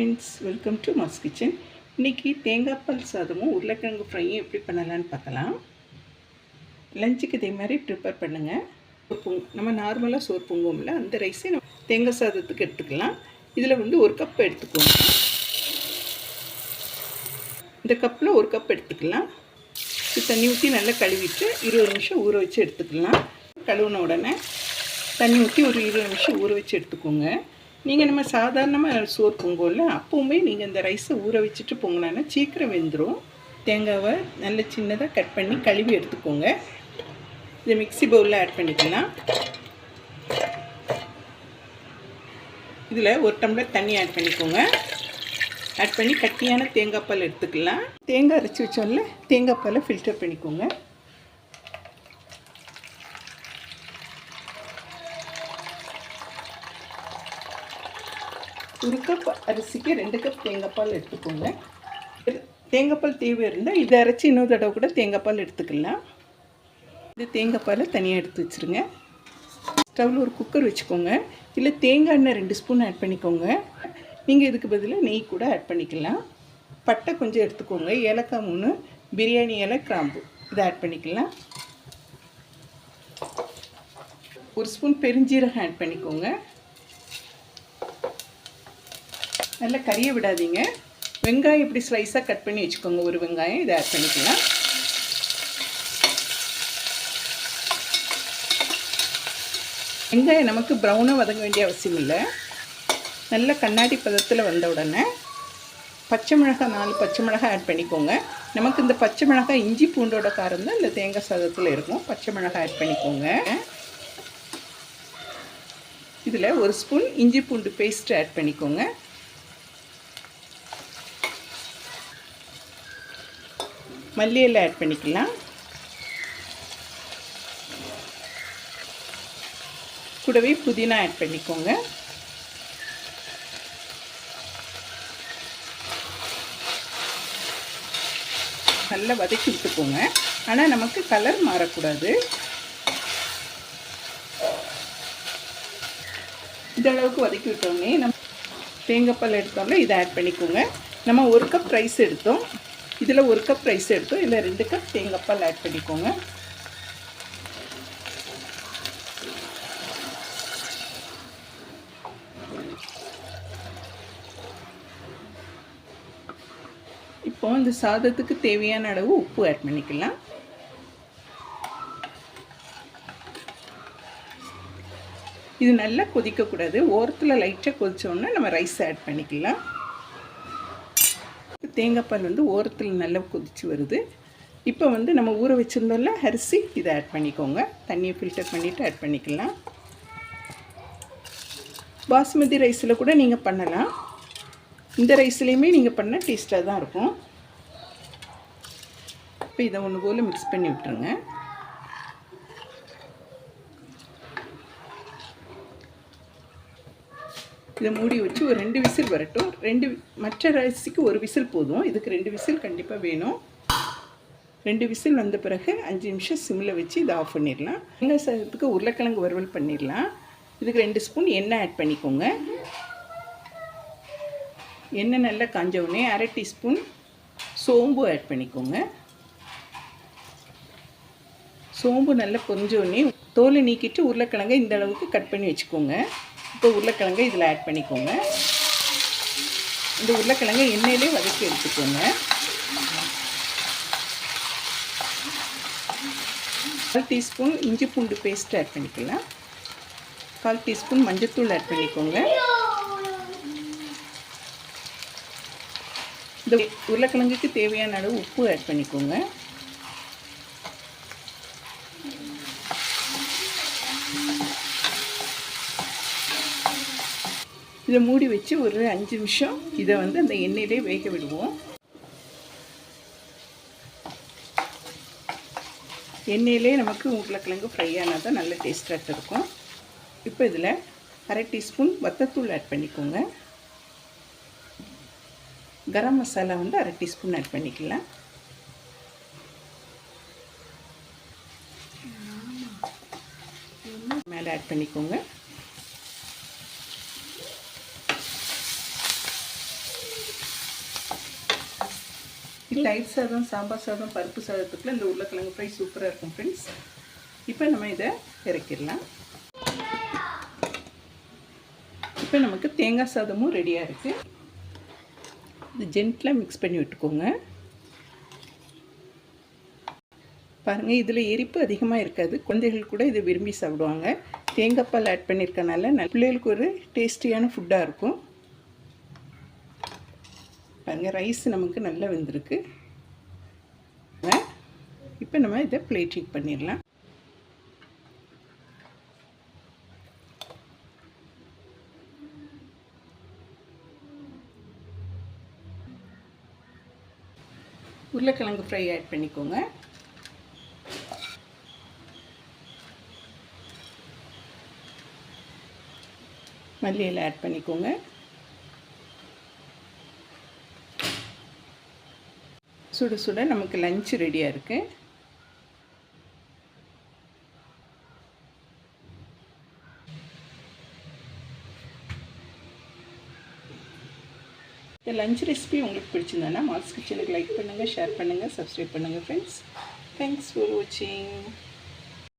Friends welcome to mass kitchen இன்றைக்கி தேங்காய் பால் சாதமும் உருளைக்கிழங்கு ஃப்ரையும் எப்படி பண்ணலான்னு பார்க்கலாம். லஞ்சுக்கு இதே மாதிரி ப்ரிப்பேர் பண்ணுங்கள் பொங் நம்ம நார்மலாக சோறு பொங்குவோம்ல அந்த ரைஸை நம்ம தேங்காய் சாதத்துக்கு எடுத்துக்கலாம். இதில் வந்து ஒரு கப் எடுத்துக்கோங்க இந்த கப்பில் ஒரு கப் எடுத்துக்கலாம். தண்ணி ஊற்றி நல்லா கழுவிட்டு இருபது நிமிஷம் ஊற வச்சு எடுத்துக்கலாம். கழுவுன உடனே தண்ணி ஊற்றி ஒரு இருபது நிமிஷம் ஊற வச்சு எடுத்துக்கோங்க. நீங்கள் நம்ம சாதாரணமாக சோறு பொங்குவோம்ல அப்போவுமே நீங்கள் இந்த ரைஸை ஊற வச்சுட்டு பொங்கினா சீக்கிரம் வெந்துடும் தேங்காவை நல்ல சின்னதாக கட் பண்ணி கழுவி எடுத்துக்கோங்க. இதை மிக்ஸி பவுலில் ஆட் பண்ணிக்கலாம். இதில் ஒரு டம்ளர் தண்ணி ஆட் பண்ணிக்கோங்க. ஆட் பண்ணி கட்டியான தேங்காய் பால் எடுத்துக்கலாம். தேங்காய் அரைச்சி வச்சோம்ல தேங்காய் பாலை ஃபில்டர் பண்ணிக்கோங்க. ஒரு கப் அரிசிக்கு ரெண்டு கப் தேங்காய்ப்பால் எடுத்துக்கோங்க. தேங்காய்பால் தேவை இருந்தால் இதை அரைச்சி இன்னொரு தடவை கூட தேங்காய்ப்பால் எடுத்துக்கலாம். இந்த தேங்காய்ப்பாலை தனியாக எடுத்து வச்சுருங்க. ஸ்டவ்வில் ஒரு குக்கர் வச்சுக்கோங்க. இல்லை தேங்காய் எண்ணெய் ரெண்டு ஸ்பூன் ஆட் பண்ணிக்கோங்க. நீங்கள் இதுக்கு பதிலாக நெய் கூட ஆட் பண்ணிக்கலாம். பட்டை கொஞ்சம் எடுத்துக்கோங்க. ஏலக்காய் மூணு பிரியாணி இலை கிராம்பு. இதை ஆட் பண்ணிக்கலாம். ஒரு ஸ்பூன் பெருஞ்சீரகம் ஆட் பண்ணிக்கோங்க. நல்லா கறியை விடாதீங்க. வெங்காயம் இப்படி ஸ்லைஸாக கட் பண்ணி வச்சுக்கோங்க. ஒரு வெங்காயம் இதை ஆட் பண்ணிக்கலாம். வெங்காயம் நமக்கு ப்ரௌனாக வதங்க வேண்டிய அவசியம் இல்லை. நல்ல கண்ணாடி பதத்தில் வந்த உடனே பச்சை மிளகாய் நாலு பச்சை மிளகாய் ஆட் பண்ணிக்கோங்க. நமக்கு இந்த பச்சை மிளகாய் இஞ்சி பூண்டோட காரம் தான் இந்த தேங்காய் சாதத்தில் இருக்கும். பச்சை மிளகாய் ஆட் பண்ணிக்கோங்க. இதில் ஒரு ஸ்பூன் இஞ்சி பூண்டு பேஸ்ட் ஆட் பண்ணிக்கோங்க. மல்லி இலை ஆட் பண்ணிக்கலாம். கூடவே புதினா ஆட் பண்ணிக்கோங்க. நல்லா வதக்கி விட்டுக்கோங்க. ஆனால் நமக்கு கலர் மாறக்கூடாது. இந்த அளவுக்கு வதக்கி விட்டோன்னே நம்ம தேங்காய் பால் எடுத்தோம்ல இதை ஆட் பண்ணிக்கோங்க. நம்ம ஒரு கப் ரைஸ் எடுத்தோம். இதில் ஒரு கப் ரைஸ் எடுத்தோம். இதில் ரெண்டு கப் தேங்காய்ப்பால் ஆட் பண்ணிக்கோங்க. இப்போ இந்த சாதத்துக்கு தேவையான அளவு உப்பு ஆட் பண்ணிக்கலாம். இது நல்லா கொதிக்கக்கூடாது. ஓரத்தில் லைட்டாக கொதித்தோன்னா நம்ம ரைஸ் ஆட் பண்ணிக்கலாம். தேங்காய்ப்பால் வந்து ஓரத்தில் நல்லா கொதித்து வருது. இப்போ வந்து நம்ம ஊற வச்சுருந்தோம்ல அரிசி இதை ஆட் பண்ணிக்கோங்க. தண்ணியை ஃபில்டர் பண்ணிவிட்டு ஆட் பண்ணிக்கலாம். பாஸ்மதி ரைஸில் கூட நீங்கள் பண்ணலாம். இந்த ரைஸ்லேயுமே நீங்கள் பண்ணால் டேஸ்ட்டாக தான் இருக்கும். இப்போ இதை ஒன்று போல் மிக்ஸ் பண்ணி விட்டுருங்க. இதை மூடி வச்சு ஒரு ரெண்டு விசில் வரட்டும். ரெண்டு மற்ற ரைஸுக்கு ஒரு விசில் போதும். இதுக்கு ரெண்டு விசில் கண்டிப்பாக வேணும். ரெண்டு விசில் வந்த பிறகு அஞ்சு நிமிஷம் சிம்மில் வச்சு இதை ஆஃப் பண்ணிடலாம். வெங்காய சாதத்துக்கு உருளைக்கிழங்கு வறுவல் பண்ணிடலாம். இதுக்கு ரெண்டு ஸ்பூன் எண்ணெய் ஆட் பண்ணிக்கோங்க. எண்ணெய் நல்லா காஞ்ச உடனே அரை டீஸ்பூன் சோம்பு ஆட் பண்ணிக்கோங்க. சோம்பு நல்லா பொரிஞ்ச உடனே தோலை நீக்கிட்டு உருளைக்கிழங்கை இந்த அளவுக்கு கட் பண்ணி வச்சுக்கோங்க. இப்போ உருளைக்கிழங்கு இதில் ஆட் பண்ணிக்கோங்க. இந்த உருளைக்கிழங்கு எண்ணெயிலே வதக்கி எடுத்துக்கோங்க. கால் டீஸ்பூன் இஞ்சி பூண்டு பேஸ்ட் ஆட் பண்ணிக்கலாம். கால் டீஸ்பூன் மஞ்சத்தூள் ஆட் பண்ணிக்கோங்க. இந்த உருளைக்கிழங்குக்கு தேவையான அளவு உப்பு ஆட் பண்ணிக்கோங்க. இதை மூடி வச்சு ஒரு அஞ்சு நிமிஷம் இதை வந்து அந்த எண்ணெயிலே வேக விடுவோம். எண்ணெயிலே நமக்கு உருளைக்கிழங்கு ஃப்ரை ஆனால் தான் நல்ல டேஸ்ட்டாக இருக்கும் இப்போ இதில் அரை டீஸ்பூன் வத்தத்தூள் ஆட் பண்ணிக்கோங்க. கரம் மசாலா வந்து அரை டீஸ்பூன் ஆட் பண்ணிக்கலாம். மேலே ஆட் பண்ணிக்கோங்க. லைட் சாதம் சாம்பார் சாதம் பருப்பு சாதத்துக்குள்ள இந்த உருளைக்கிழங்கு ஃப்ரை சூப்பராக இருக்கும் ஃப்ரெண்ட்ஸ் இப்போ நம்ம இதை இறக்கிடலாம். இப்போ நமக்கு தேங்காய் சாதமும் ரெடியாக இருக்குது இது ஜென்டிலாக மிக்ஸ் பண்ணி விட்டுக்கோங்க. பாருங்கள் இதில் எரிப்பு அதிகமாக இருக்காது. குழந்தைகள் கூட இதை விரும்பி சாப்பிடுவாங்க. தேங்காய் பால் ஆட் பண்ணியிருக்கனால நல்ல பிள்ளைகளுக்கு ஒரு டேஸ்டியான ஃபுட்டாக இருக்கும். பாருங்கள் ரைஸ் நமக்கு நல்லா வெந்திருக்கு. இப்போ நம்ம இதை பிளேட்டிங் பண்ணிடலாம். உருளைக்கிழங்கு ஃப்ரை ஆட் பண்ணிக்கோங்க. மல்லியில் ஆட் பண்ணிக்கோங்க. சுட சுட நமக்கு லஞ்ச் ரெடியாக இருக்குது இந்த லஞ்ச் ரெசிபி உங்களுக்கு பிடிச்சிருந்தேன்னா மாஸ் கிச்சனுக்கு லைக் பண்ணுங்கள் ஷேர் பண்ணுங்கள் சப்ஸ்கிரைப் பண்ணுங்கள் ஃப்ரெண்ட்ஸ் தேங்க்ஸ் ஃபார் வாட்சிங்